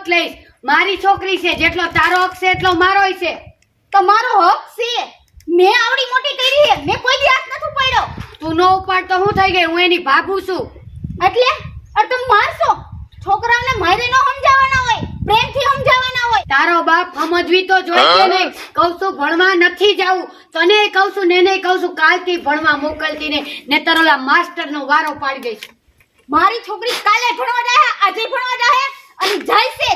હક લઈશ. મારી છોકરી છે જેટલો તારો હક છે એટલો મારોય છે. તમારો હક છે? મેં આવડી મોટી કરી છે. મેં કોઈ દી હાથ નથી પડ્યો તું નો ઉપાડ તો હું થઈ ગઈ? હું એની ભાભુ છું. એટલે? અર તમે મારશો? છોકરાઓને મારે નો સમજાવવાના હોય પ્રેમથી સમજાવવાના હોય. તારો બાપ સમજવી તો જોઈએ કે નહીં કહું છું ભણવા નથી જાવું. તને કહું છું ને ને કહું છું કાલથી ભણવા મોકલતી ને ને તરોલા માસ્ટર નો વારો પાડી દઈશ. મારી છોકરી કાલે ભણવા જાય આજે ભણવા જાય? અને જાય છે.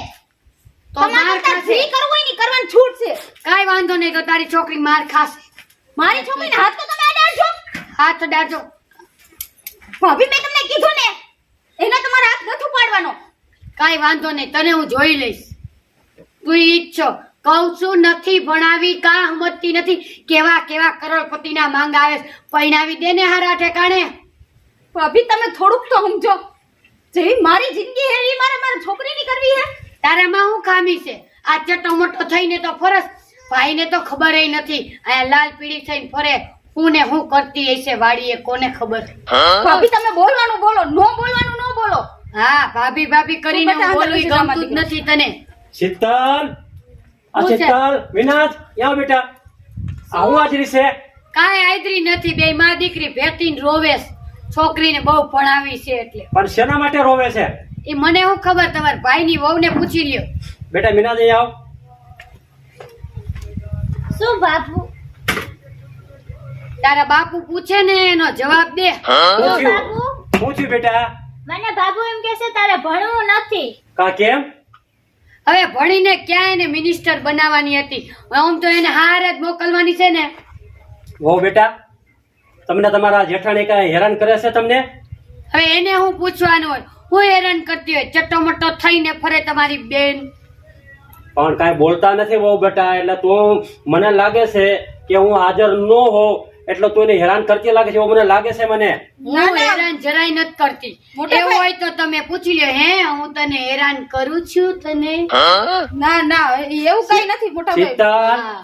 તો માર ખાશે. જે કરવું હોય ને કરવાનું છૂટ છે. કાઈ વાંધો નહીં તો તારી છોકરી માર ખાશે. મારી છોકરીને હાથ તો તમે અડાડજો હાથ અડાડજો ભાભી મેં તમને કીધું ને એના તમારા હાથ નથી પાડવાનો કાઈ વાંધો નહીં તને હું જોઈ લઈશ. તું ઈચ્છો કહું છું નથી ભણાવી કા હમતી નથી. કેવા કેવા કરોડપતિના માંગ આવે. પૈણાવી દે ને હારા ઠેકાણે. ભાભી તમે થોડુંક તો સમજો. જેવી મારી જિંદગી હે એ મારે મારા છોકરીની કરવી હે? તારામાં હું ખામી છે? આ ચટો મોટો થઈને તો ફરસ. ભાઈને તો ખબર નથી. અહીંયા લાલ પીળી થઈને ફરે. હું ને હું કરતી હશે વાડીએ કોને ખબર? ભાભી તમે બોલવાનું બોલો. નો બોલવાનું નો બોલો. હા ભાભી ભાભી કરીને તું હું બધા બોલું ઈ અંદર ગમતું જ નથી તને. શીતલ! આ છે? શીતલ વિનાશ યા બેટા. આવું હું હાજરી છે કાંઈ આયદરી નથી બે માં દીકરી ભેટીને રોવેશ છોકરીને બહુ ભણાવી છે એટલે. પણ શેના માટે રોવે છે? એ મને હું ખબર? તમારા ભાઈની વહુને પૂછી લ્યો. બેટા અહીંયા આવ. શું બાપુ? તારા બાપુ પૂછે ને એનો જવાબ દે. શું થયું બેટા. મને બાબુ એમ કહે છે તારે ભણવું નથી. કા કેમ? હવે ભણીને ક્યાં એને મિનિસ્ટર બનાવવાની હતી? આમ તો એને હારે જ મોકલવાની છે ને. વો બેટા. તમને તમારા જેઠાણી કાંઈ હેરાન કરે છે તમને? હવે એને હું પૂછવાનું હોય. હું હેરાન કરતી હોય. ચટ્ટો મટ્ટો થઈને ફરે તમારી બેન. પણ કાંઈ બોલતા નથી બહુ બેટા એટલે તું મને લાગે છે કે હું હાજર ન હોઉં એટલે તું એને હેરાન કરતી લાગે છે એવું મને લાગે છે મને? હું હેરાન જરાય નથી કરતી. એવું હોય તો તમે પૂછી લે હે હું તને હેરાન કરું છું તને? ના ના એવું કઈ નથી મોટા સીતા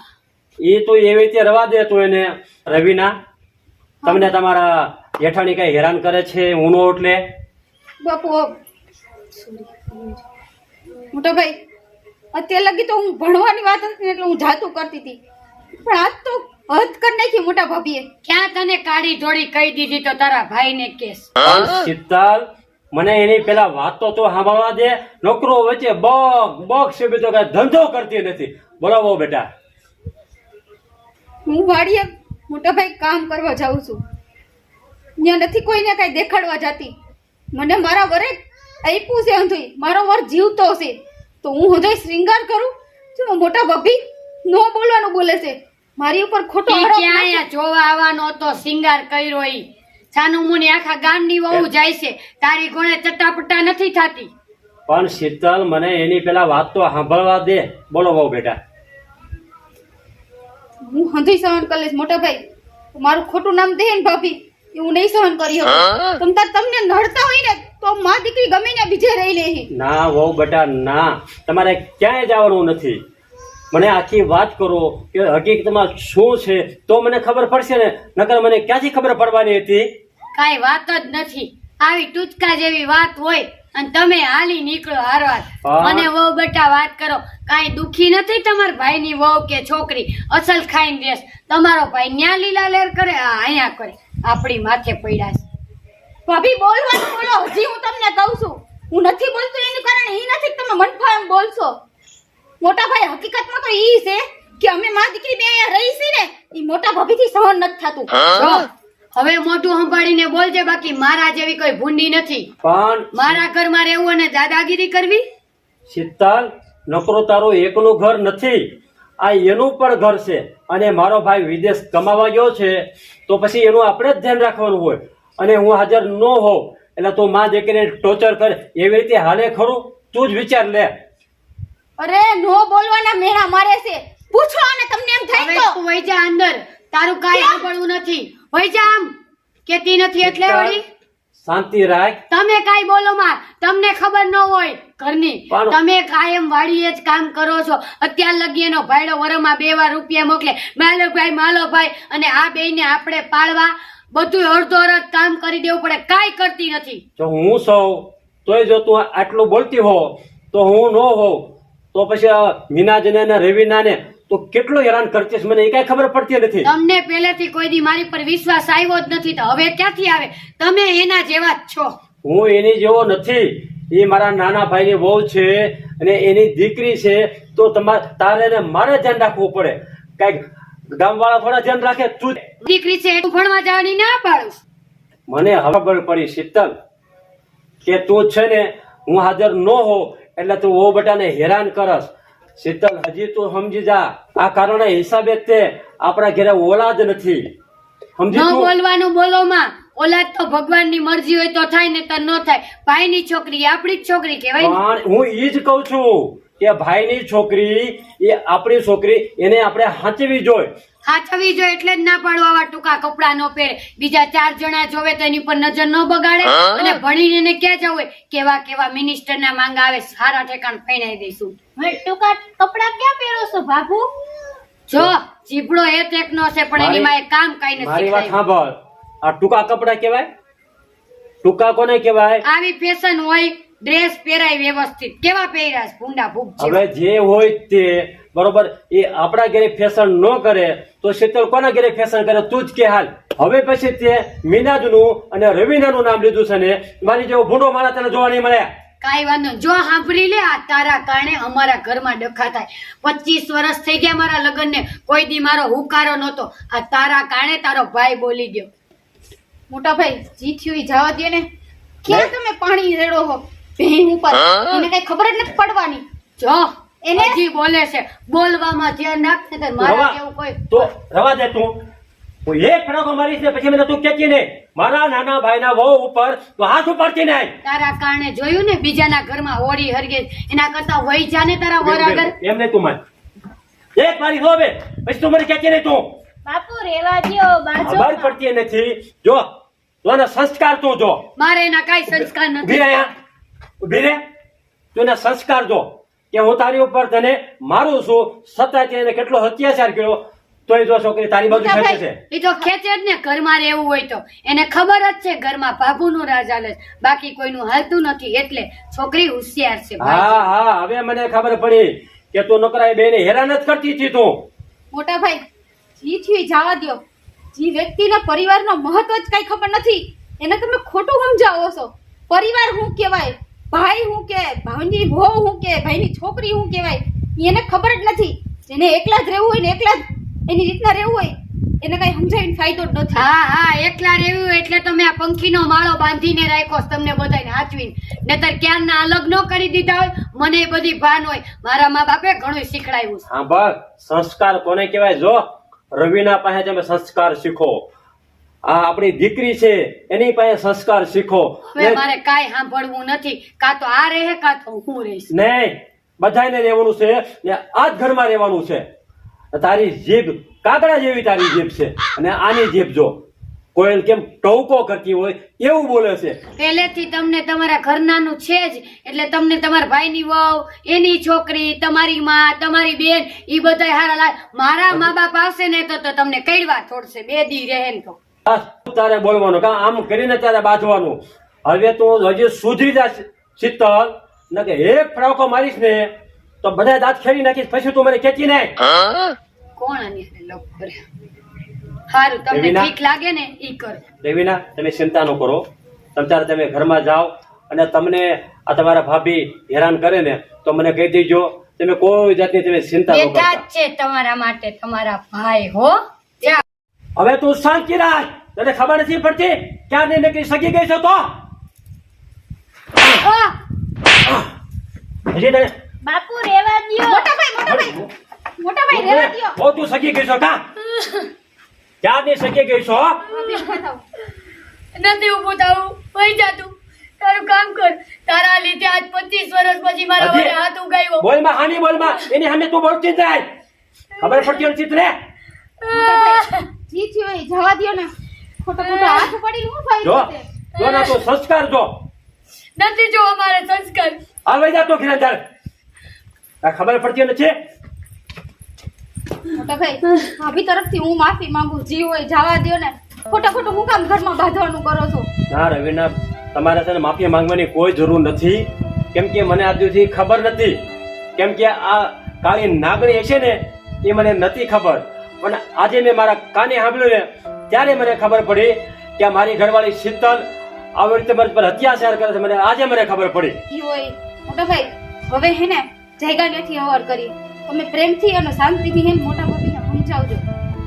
એ તો એવી રીતે રવા દે તું એને રવિના. તમને તમારા જેઠાણી કઈ હેરાન કરે છે હું નો એટલે? બાપુ મોટો ભાઈ અત્યારે લગી તો હું ભણવાની વાત હતી એટલે હું જાતું કરતી હતી. પણ આજ તો હદ કરી નાખી મોટા ભાભીએ. ક્યાં તને કાળી જોડી કહી દીધી તો તારા ભાઈને કેસ? શીતલ મને એની પેલા વાત તો તો સાંભળવા દે. નોકરો વચ્ચે બગ બગ છે બીજો કઈ ધંધો કરતી નથી. બોલાવો બેટા. હું વાડીએ મોટા ભાઈ કામ કરવા જાઉં છું. ત્યાં નથી કોઈને કાંઈ દેખાડવા જતી. મને મારા વરે આપ્યું છે અંધુઈ મારો વર જીવતો છે તો હું હૃદય શ્રીંગાર કરું? જો મોટા ભાભી નો બોલવાનું બોલે છે. મારી ઉપર ખોટો આરોપ ક્યાં અહીંયા જોવા આવવાનો હતો શ્રીંગાર કર્યો ઈ. છાનું મુની આખા ગામની વહુ જાય છે. તારી ગોણે ચટાપટા નથી થાતી. પણ શીતલ મને એની પેલા વાત તો સાંભળવા દે. બોલો બહુ બેટા. હું હંધી સહન કરી લઈશ મોટા ભાઈ. મારું ખોટું નામ દે ને ભાભી એ હું નહીં સહન કરી શકું. તમ તાર તમને નડતા હોય ને તો માં દીકરી ગમે ને બીજે રહી લે ના વહુ બેટા ના. તમારે ક્યાંય જવાનું નથી. મને આખી વાત કરો કે હકીકતમાં શું છે તો મને ખબર પડશે ને. નકર મને ક્યાંથી ખબર પડવાની હતી? કાંઈ વાત જ નથી. આવી ટૂચકા જેવી વાત હોય અને તમે હાલી નીકળો હારવાર અને વહુ બેટા વાત કરો કાંઈ દુખી નથી તમારા ભાઈની વહુ કે છોકરી? અસલ ખાઈને દેશ તમારો ભાઈ ન્યા લીલા લેર કરે આ અહીંયા કરે. આપણી માથે પડ્યા છે. ભાભી બોલવાનું બોલો. હજી હું તમને કહું છું. હું નથી બોલતું એનું કારણ એ નથી તમે મનફા એમ બોલશો. મોટા ભાઈ હકીકતમાં તો એ છે કે અમે મા દીકરી બે અહીંયા રહી છે ને એ મોટા ભાભીથી સહન નથી થતું. હવે મોટું સંભાળીને બોલજે બાકી મારા જેવી કોઈ ભૂંડી નથી. પણ મારા ઘરમાં રહેવું અને દાદાગીરી કરવી? શીતલ નકરો તારો એકનું ઘર નથી. આ એનું પણ ઘર છે અને મારો ભાઈ વિદેશ કમાવા ગયો છે તો પછી એનું આપણે જ ધ્યાન રાખવાનું હોય. અને હું હાજર ન હોઉં એટલે તું માં દીકરીને ટોર્ચર કરે એવી રીતે હાલે ખરું? તું જ વિચાર લે. અરે નો બોલવાના મેણા મારે છે. પૂછો અને તમને એમ થાય તું. વઈ જા અંદર. તારું કાંઈ સાંભળવું નથી. વઈ જામ કેતી નથી એટલે વળી? શાંતિ રાખ. તમે કાંઈ બોલો માર. તમને ખબર ન હોય ઘરની. તમે કાયમ વાડીએ જ કામ કરો છો. અત્યાર લગી એનો ભાઈડો વરમાં બે વાર રૂપિયા મોકલે. માલો ભાઈ માલો ભાઈ અને આ બેયને આપણે પાળવા બધું અડધો અડધ કામ કરી દેવું પડે. કાંઈ કરતી નથી. જો હું સૌ તોય જો તું આટલું બોલતી હો તો હું ન હોઉં. તો પછી મીનાજને ને રવિનાને તો કેટલો હેરાન કરતીશ મને એ કઈ ખબર પડતી નથી. તમને પહેલેથી કોઈ દી મારી પર વિશ્વાસ આવ્યો જ નથી તો હવે ક્યાંથી આવે? તમે એના જેવા જ છો. હું એની જેવો નથી. એ મારા નાના ભાઈની વહુ છે અને એની દીકરી છે તો તમારે તારે ને મારે ધ્યાન રાખવું પડે. કંઈક ગામવાળા થોડા ધ્યાન રાખે તું દીકરી છે તું ભણવા જવાની ના પાડું. મને ખબર પડી શીતલ કે તું છે ને હું હાજર ન હો એટલે તું ઓ બટાને હેરાન કરસ. શીતલ હજી તું સમજી જા. આ કારણે હિસાબે તે આપણા ઘરે ઓલાદ નથી. સમજી ન તું? બોલવાનું બોલોમાં ઓલાદ તો ભગવાનની મરજી હોય તો થાય ને તો ન થાય. ભાઈની છોકરી આપણી જ છોકરી કહેવાય ને. પણ હું ઈ જ કહું છું કે ભાઈની છોકરી એ આપણી છોકરી એને આપણે હાંચવી જોઈએ હાચવી જો એટલે જ ના પાડો આવા ટૂંકા કપડા નો પહેરે. બીજા ચાર જણા જોવે તો એની પર નજર ન બગાડે. અને ભણીને એને ક્યાં જવું હોય? કેવા કેવા મિનિસ્ટર ના માંગ આવે સારા ઠેકાણ ફેણાઈ દઈશું. ટૂંકા કપડા ક્યાં પહેરો છો બાબુ? જો જીભડો એ ટેકનો છે પણ એની માં કામ કઈ નથી મારી વાત સાંભળ. આ ટૂંકા કપડા કહેવાય? ટૂંકા કોને કહેવાય? આવી ફેશન હોય ડ્રેસ પહેરાય વ્યવસ્થિત. કેવા પહેર્યા છે ભૂંડા ભૂખ હવે જે હોય તે. બરોબર? એ આપણા ઘરે ફેશન ન કરે તો શીતલ કોના ઘરે ફેશન કરે તું જ કે હાલ. હવે પછી તે મીનાજનું અને રવિનાનું નામ લીધું છે ને મારી જેવો ભૂંડો મારા તને જોવા નહીં મળે કાંઈ વાંધો જો સાંભળી લે આ તારા કારણે અમારા ઘરમાં ડખા થાય. પચીસ વર્ષ થઈ ગયા મારા લગ્નને કોઈ દી મારો હુકારો નહોતો. આ તારા કારણે તારો ભાઈ બોલી ગયો. મોટા ભાઈ જી થયું જવા દે ને. ક્યાં તમે પાણી રેડો હો? ભેં ઉપર. એને કઈ ખબર જ નથી પડવાની. જો એને- જી બોલે છે. બોલવામાં ધ્યાન રાખ ને મારા જેવું કોઈ તો રવા દે તું. હું એક ફડાકો મારીશ ને પછી મને તું કેતી નહીં. મારા નાના ભાઈના વહુ ઉપર તો હાથ ઉપાડતી નાય તારા કારણે જોયું ને બીજાના ઘરમાં હોળી હરગે એના કરતા વહી જાને તારા વર આગળ. એમ નહીં તું માન. એક મારી હોવે પછી તું મને કેતી નહીં તું. બાપુ રેવા દ્યો ખબર પડતી નથી. જો તોના સંસ્કાર તું જો. મારે એના કઈ સંસ્કાર નથી. ઊભી રહ્યા ઊભી રહે. તું એના સંસ્કાર જો. કે હું તારી ઉપર તને મારું છું. છતાં તેને કેટલો અત્યાચાર કર્યો તોય જો છોકરી તારી બાજુ ખેંચે છે. એ તો ખેંચે જ ને ઘરમાં રહેવું હોય તો. એને ખબર જ છે ઘરમાં બાબુનું રાજ હાલે બાકી કોઈનું હાલતું નથી એટલે છોકરી હોશિયાર છે હા હા હવે મને ખબર પડી કે તું નકરા બેને હેરાન જ કરતી હતી તું. મોટા ભાઈ જી થયું જવા દો જી વ્યક્તિના પરિવારનો મહત્વ જ કઈ ખબર નથી એને તમે ખોટું સમજાવો છો. પરિવાર શું કહેવાય ભાઈ હું કે ભાઈની વહુ હું કે ભાઈની છોકરી શું કહેવાય એને ખબર જ નથી. જેને એકલા જ રહેવું હોય ને એકલા જ એની રીતના રહેવું હોય એને કઈ સમજાવીને ફાયદો જ નથી. હા હા એકલા રહેવું એટલે તમે આ પંખીનો માળો બાંધીને રાખ્યો તમને બધાને હાચવીને. નહીતર ક્યારના અલગ ન કરી દીધા હોય મને બધી ભાન હોય. મારા મા બાપે ઘણું શીખડાયું હા બસ. સંસ્કાર કોને કહેવાય? જો રવિના પાસે તમે સંસ્કાર શીખો. આ આપણી દીકરી છે એની પાસે સંસ્કાર શીખો. મારે કાઈ સાંભળવું નથી. કાં તો આ રહે કાં તો હું રહીશ. નહીં. બધાને રહેવાનું છે ને આ જ ઘરમાં રહેવાનું છે. તારી જીભ કાગડા જેવી તારી જીભ છે. અને આની જીભ જો કોઈ કેમ ટવકો કરતી હોય એવું બોલે છે. પહેલેથી તમને તમારા ઘરનાનું છે જ. એટલે તમને તમારા ભાઈની વહુ એની છોકરી તમારી માં તમારી બેન એ બધાય હારા લાગે. મારા મા બાપ આવશે ને તો તો તમને કડવા છોડશે. બે દી રહે ને તો. તારે બોલવાનું. કા આમ કરીને તારે બાંધવાનું. હવે તું હજી સુધરી જા શીતલ. ન કે એક ફડાકો મારીશ ને તો બધા દાંત ખેડી નાખીશ પછી તું મને કેતી ને કોણ આની હારે કરે સારું તમને દેવીના? ઠીક લાગે ને ઈ કરો. દેવીના તમે ચિંતા ન કરો. તમ તમે ઘરમાં જાઓ અને તમને આ તમારા ભાભી હેરાન કરે ને તો મને કહી દેજો તમે કોઈ જાતની તમે ચિંતા ન કરતા. છે તમારા માટે તમારા ભાઈ હો. હવે તું શાંતિ રાખ. તને ખબર નથી પડતી ક્યારે નીકળી સગી ગઈ છો તો? હજી તને બાપુ રેવા દ્યો. મોટા ભાઈ મોટા ભાઈ મોટા ભાઈ રેવા દ્યો. ઓ તું સગી ગઈ છો કા? દે સગી ગઈ છો. નથી ઊભું થવું. વહી જા તું. તારું કામ કર. તારા લીધે આજ પચીસ વર્ષ પછી મારા? વડે હાથ ઉગાવ્યો. બોલમાં હાની બોલમાં. એની સામે તું બોલતી જ જાય. ખબર પડતી નથી તને જી થયું ઈ જવા દ્યો ને. ખોટો ખોટો હાથ પડી હું જો ફાયદો જો ના તો સંસ્કાર જો. નથી જો અમારે સંસ્કાર. હાલ વઈ જા તો ઘરે આ ખબર પડતી નથી મોટા ભાઈ ભાભી તરફથી હું માફી માંગુ જી હોય જવા દો ને. ખોટા ખોટું હું કામ ઘરમાં બાંધવાનું કરો છો? ના રવિના તમારે છે ને માફી માંગવાની કોઈ જરૂર નથી. કેમ કે મને આ દિવસથી ખબર નથી. કેમ કે આ કાળી નાગણી છે ને એ મને નથી ખબર. પણ આજે મેં મારા કાને સાંભળ્યું ને ત્યારે મને ખબર પડી કે મારી ઘરવાળી શીતલ આવી રીતે મારી પર અત્યાચાર કરે છે. મને આજે મને ખબર પડી. મોટા ભાઈ હવે હે ને જાયગા નથી અવાર કરી. તમે પ્રેમથી અને શાંતિથી હે ને મોટા ભાભીને સમજાવજો.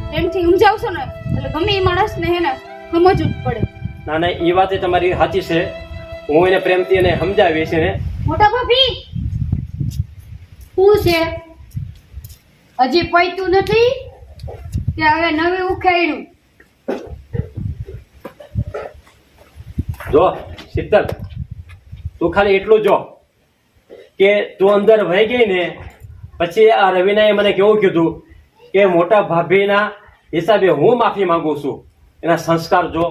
પ્રેમથી સમજાવશો ને એટલે ગમે એ માણસને હે ને સમજવું જ પડે. ના ના એ વાત તમારી સાચી છે. હું એને પ્રેમથી એને સમજાવી છે ને. મોટા ભાભી! શું છે? હજી પૈતું નથી? કે હવે નવી ઉખેડ્યું. જો શીતલ તું ખાલી એટલું જો. કે તું અંદર વહી ગઈ ને પછી આ રવિનાએ મને કેવું કીધું કે મોટા ભાભીના હિસાબે હું માફી માંગુ છું. એના સંસ્કાર જો.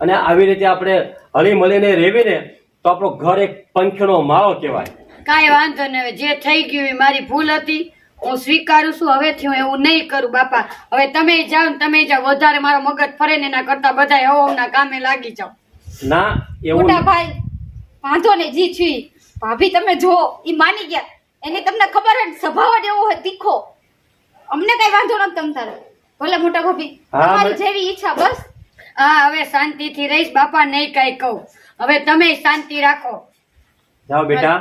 અને આવી રીતે આપણે હળી મળીને રેવીને તો આપણો ઘર એક પંખીનો માળો કહેવાય. કાંઈ વાંધો નહીં હવે જે થઈ ગયું એ મારી ભૂલ હતી. હું સ્વીકારું છું હવેથી હું એવું નહીં કરું બાપા. હવે તમે જાઓ ને તમે જાઓ વધારે મારો મગજ ફરે ને એના કરતા બધા હવના કામે લાગી જાઓ. ના એવું ભાઈ વાંધો ને જી છી ભાભી તમે જો એ માની ગયા. એની તમને ખબર હોય ને, સ્વભાવ જ એવો હોય તીખો. અમને કઈ વાંધો નથી તમ તારે. ભલે મોટા ભાભી હા, તમારી જેવી ઈચ્છા બસ. હા હવે શાંતિથી રહીશ બાપા નહીં કઈ કહું. હવે તમે શાંતિ રાખો. જાઓ બેટા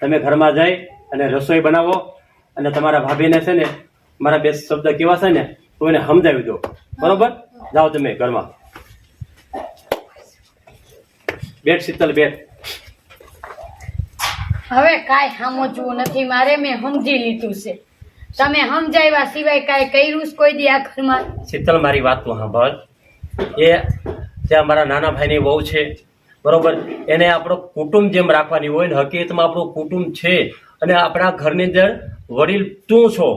તમે ઘરમાં જઈ અને રસોઈ બનાવો અને તમારા ભાભીને છે ને મારા બે શબ્દ કેવા છે ને તો એને સમજાવી દો. બરોબર? જાઓ તમે ઘરમાં. બેટ શીતલ બેટ હવે કાંઈ સમજવું નથી, મારે મેં સમજી લીધું છે. તમે સમજાવ્યા સિવાય કાંઈ કર્યું જ કોઈ દી આ ઘરમાં? શીતલ, મારી વાત તો સાંભળ. એ ત્યાં મારા નાના ભાઈની વહુ છે, બરોબર, એને આપણો કુટુંબ જેમ રાખવાની હોય ને, હકીકતમાં આપણું કુટુંબ છે. અને આપણા ઘરની અંદર વડીલ તું છો,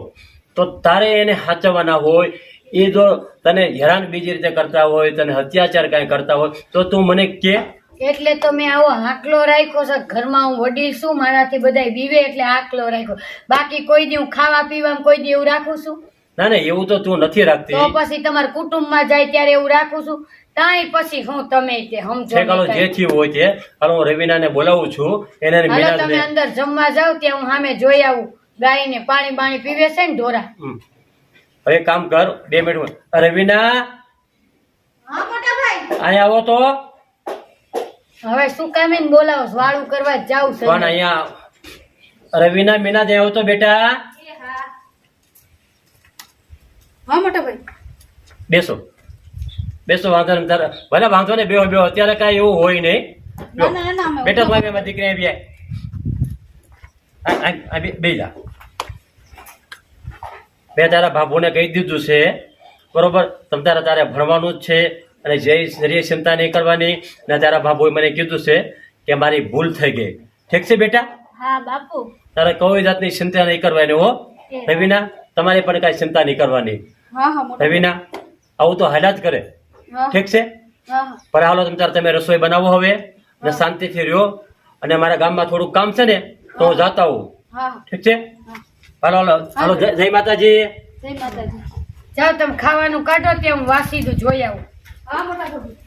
તો તારે એને સાચવવાના હોય. એ જો તને હેરાન બીજી રીતે કરતા હોય, તને અત્યાચાર કાંઈ કરતા હોય, તો તું મને કે એટલે તો મેં આવો હાકલો રાખ્યો છે. ઘરમાં હું વડીલ છું મારાથી બધાય બીવે એટલે હાકલો રાખ્યો. બાકી કોઈ દી હું ખાવા પીવામાં કોઈ દી એવું રાખું છું? ના ના એવું તો તું નથી રાખતી. તો પછી તમારા કુટુંબમાં જાય ત્યારે એવું રાખું છું? તાય પછી હું તમે તે સમજો ઠેકાણું જે. થયું હોય તે હાલ હું રવિનાને બોલાવું છું. એને હાલો તમે અંદર જમવા જાવ ત્યાં હું સામે જોઈ આવું. ગાયને પાણી બાણી પીવે છે ને ઢોરા? હવે કામ કર બે મિનિટ રવિના! હા મોટા ભાઈ અહીંયા આવો તો. હવે શું કામે ને બોલાવો? વાળું કરવા જાવ છે. પણ અહીંયા? રવિના મીના આવો તો બેટા. હા મોટા ભાઈ. બેસો. બેસો વાંધો નહીં. તારે ભલે વાંધો નહીં બેહો બેહો. અત્યારે કાંઈ એવું હોય નહીં. ના ના ના બેટા ભાઈ મેં દીકરી આવી આય. આ- આ- આ બે- બે જા. બે તારા બાબુને કહી દીધું છે. બરોબર? તમ તારે તારે ભણવાનું જ છે. અને જે શરીર ચિંતા નહીં કરવાની ને તારા બાપુએ મને કીધું છે કે મારી ભૂલ થઈ ગઈ. ઠીક છે બેટા? હા બાપુ. તારે કોઈ જાતની ચિંતા નહીં કરવાની હો. રવિના તમારી પણ કાંઈ ચિંતા નહીં કરવાની. રવિના આવું તો હાલ્યા જ કરે. ઠીક છે? પણ હાલો તમે તારે તમે રસોઈ બનાવો હવે ને શાંતિથી રહ્યો. અને મારા ગામમાં થોડુંક કામ છે ને તો હું જાતા હા ઠીક છે? હાલો હાલો. હાલો જય માતાજી. જય માતાજી. જાઓ તમે ખાવાનું કાઢો હું વાસી જોઈ આવું. હા મોટા ભાભી